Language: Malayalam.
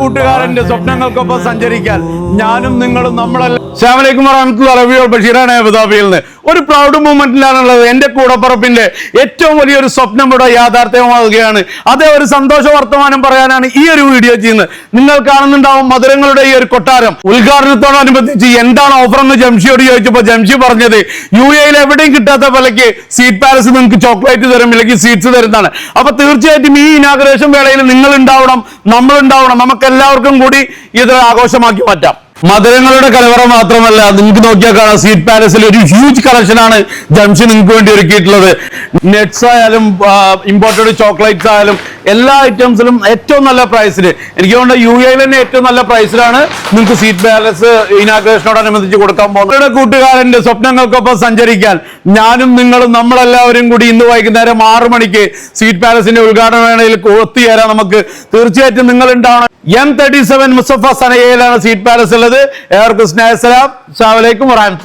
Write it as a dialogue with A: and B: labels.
A: കൂട്ടുകാരന്റെ സ്വപ്നങ്ങൾക്കൊപ്പം സഞ്ചരിക്കാൻ ഞാനും നിങ്ങളും നമ്മളല്ല. ശ്യാമലേക്കും റഹ്മത്തുള്ള ബഷീറാണ് അബുദാബിയിൽ നിന്ന്. ഒരു പ്രൗഡ് മൂമെന്റിലാണുള്ളത് എന്റെ കൂടപ്പുറപ്പിന്റെ ഏറ്റവും വലിയൊരു സ്വപ്നം ഇവിടെ യാഥാർത്ഥ്യമാവുകയാണ്. അതേ ഒരു സന്തോഷ വർത്തമാനം പറയാനാണ് ഈ ഒരു വീഡിയോ ചെയ്യുന്നത്. നിങ്ങൾ കാണുന്നുണ്ടാവും മധുരങ്ങളുടെ ഈ ഒരു കൊട്ടാരം. ഉദ്ഘാടനത്തോടനുബന്ധിച്ച് എന്താണ് ഓഫർ എന്ന് ജംഷിയോട് ചോദിച്ചപ്പോൾ ജംഷി പറഞ്ഞത് യു എയിൽ എവിടെയും കിട്ടാത്ത വിലയ്ക്ക് സീറ്റ് പാലസ് നിങ്ങൾക്ക് ചോക്ലേറ്റ് തരും ഇല്ലെങ്കിൽ സീറ്റ്സ് തരുന്നതാണ്. അപ്പൊ തീർച്ചയായിട്ടും ഈ ഇനാഗ്രേഷൻ വേളയിൽ നിങ്ങൾ ഉണ്ടാവണം നമ്മൾ ഉണ്ടാവണം നമുക്ക് എല്ലാവർക്കും കൂടി ഇത് ആഘോഷമാക്കി മാറ്റാം. മധുരങ്ങളുടെ കലവറ മാത്രമല്ല നിങ്ങൾക്ക് നോക്കിയാൽ കാണാം സീറ്റ് പാലസിൽ ഒരു ഹ്യൂജ് കളക്ഷനാണ് ജംഷൻ നിങ്ങൾക്ക് വേണ്ടി ഒരുക്കിയിട്ടുള്ളത്. നെറ്റ്സ് ആയാലും ഇമ്പോർട്ടഡ് ചോക്ലേറ്റ്സ് ആയാലും എല്ലാ ഐറ്റംസിലും ഏറ്റവും നല്ല പ്രൈസിൽ എനിക്ക് തോന്നുന്നത് യു എയിൽ തന്നെ ഏറ്റവും നല്ല പ്രൈസിലാണ് നിങ്ങൾക്ക് സീറ്റ് പാലസ് ഇനാഗ്രേഷനോടനുബന്ധിച്ച് കൊടുക്കാൻ പോകുന്നത്. കൂട്ടുകാരന്റെ സ്വപ്നങ്ങൾക്കൊപ്പം സഞ്ചരിക്കാൻ ഞാനും നിങ്ങളും നമ്മളെല്ലാവരും കൂടി ഇന്ന് വൈകുന്നേരം ആറു മണിക്ക് സീറ്റ് പാലസിന്റെ ഉദ്ഘാടന വേളയിൽ ഒത്തുചേരാൻ നമുക്ക് തീർച്ചയായിട്ടും നിങ്ങൾ ഉണ്ടാവണം എം തേർട്ടി സെവൻ മുസഫ സനയയിലാണ് സീറ്റ് പാലസ് ഉള്ളത്. ഏവർക്കും സ്നേഹസലാം. അസ്സലാമു അലൈക്കും വറഹ്മത്തുള്ളാഹി.